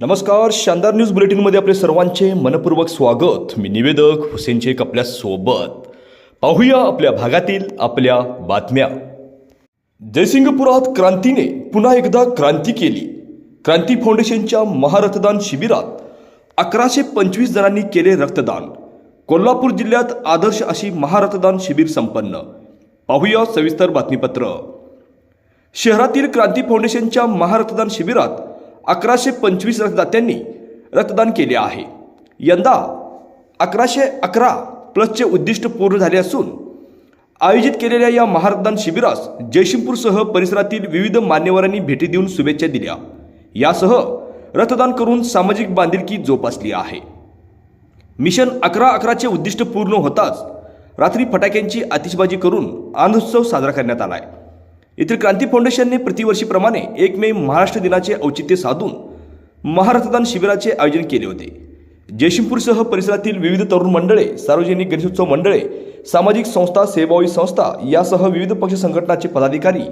नमस्कार शानदार न्यूज बुलेटिनमध्ये आपले सर्वांचे मनपूर्वक स्वागत. मी निवेदक हुसेन शेख आपल्यासोबत पाहूया आपल्या भागातील आपल्या बातम्या. जयसिंगपुरात क्रांतीने पुन्हा एकदा क्रांती केली. क्रांती फाउंडेशनच्या महारक्तदान शिबिरात अकराशे पंचवीस जणांनी केले रक्तदान. कोल्हापूर जिल्ह्यात आदर्श अशी महारक्तदान शिबिर संपन्न. पाहूया सविस्तर बातमीपत्र. शहरातील क्रांती फाउंडेशनच्या महारक्तदान शिबिरात अकराशे पंचवीस रक्तदात्यांनी रक्तदान केले आहे. यंदा अकराशे अकरा प्लसचे उद्दिष्ट पूर्ण झाले असून आयोजित केलेल्या या महारक्तदान शिबिरास जयशिंपूरसह परिसरातील विविध मान्यवरांनी भेटी देऊन शुभेच्छा दिल्या. यासह रक्तदान करून सामाजिक बांधिलकी जोपासली आहे. मिशन अकरा अकराचे उद्दिष्ट पूर्ण होताच रात्री फटाक्यांची आतिषबाजी करून आनंदोत्सव साजरा करण्यात आला आहे येथील क्रांती फाउंडेशनने प्रतिवर्षीप्रमाणे एक मे महाराष्ट्र दिनाचे औचित्य साधून महारथदान शिबिराचे आयोजन केले होते. जयशिंपूरसह परिसरातील विविध तरुण मंडळे सार्वजनिक गणेशोत्सव मंडळे सामाजिक संस्था सेवाई संस्था यासह विविध पक्ष संघटनाचे पदाधिकारी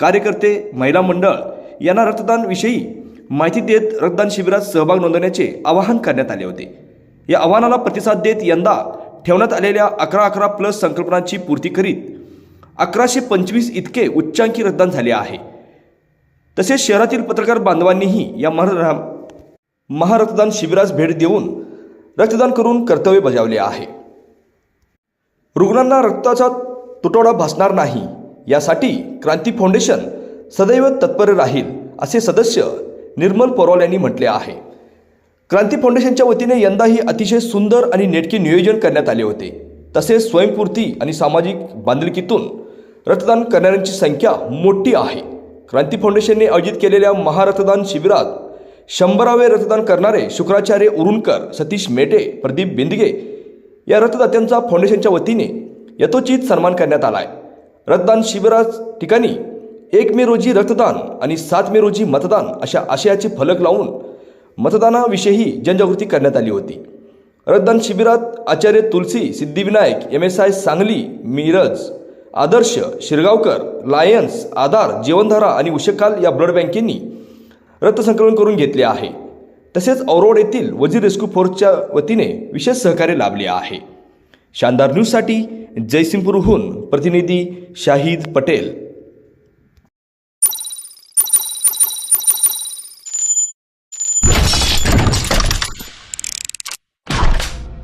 कार्यकर्ते महिला मंडळ यांना रक्तदानविषयी माहिती देत रक्तदान शिबिरात सहभाग नोंदवण्याचे आवाहन करण्यात आले होते. या आव्हानाला प्रतिसाद देत यंदा ठेवण्यात आलेल्या अकरा अकरा प्लस संकल्पनांची पूर्ती करीत अकराशे पंचवीस इतके उच्चांकी रक्तदान झाले आहे. तसेच शहरातील पत्रकार बांधवांनीही या महा महारक्तदान शिबिरास भेट देऊन रक्तदान करून कर्तव्य बजावले आहे. रुग्णांना रक्ताचा तुटवडा भासणार नाही यासाठी क्रांती फाउंडेशन सदैव तत्पर राहील असे सदस्य निर्मल परोल यांनी म्हटले आहे. क्रांती फाउंडेशनच्या वतीने यंदाही अतिशय सुंदर आणि नेटके नियोजन करण्यात आले होते. तसेच स्वयंपूर्ती आणि सामाजिक बांधिलकीतून रक्तदान करणाऱ्यांची संख्या मोठी आहे. क्रांती फाउंडेशनने आयोजित केलेल्या महारक्तदान शिबिरात शंभरावे रक्तदान करणारे शुक्राचार्य उरुणकर सतीश मेटे प्रदीप बिंदगे या रक्तदात्यांचा फाउंडेशनच्या वतीने यथोचित सन्मान करण्यात आला आहे रक्तदान शिबिरात ठिकाणी एक मे रोजी रक्तदान आणि सात मे रोजी मतदान अशा आशयाचे फलक लावून मतदानाविषयी जनजागृती करण्यात आली होती. रक्तदान शिबिरात Acharya Tulsi Siddhivinayak M S I Sangli Miraj Adarsh Shirgaonkar Lions Aadhaar Jeevandhara आणि उशकाल या ब्लड बँकेंनी रक्तसंकलन करून घेतले आहे. तसेच औरोड येथील वजीर रेस्क्यू फोर्सच्या वतीने विशेष सहकार्य लाभले आहे. शानदार न्यूजसाठी जयसिंगपूरहून प्रतिनिधी शाहिद पटेल.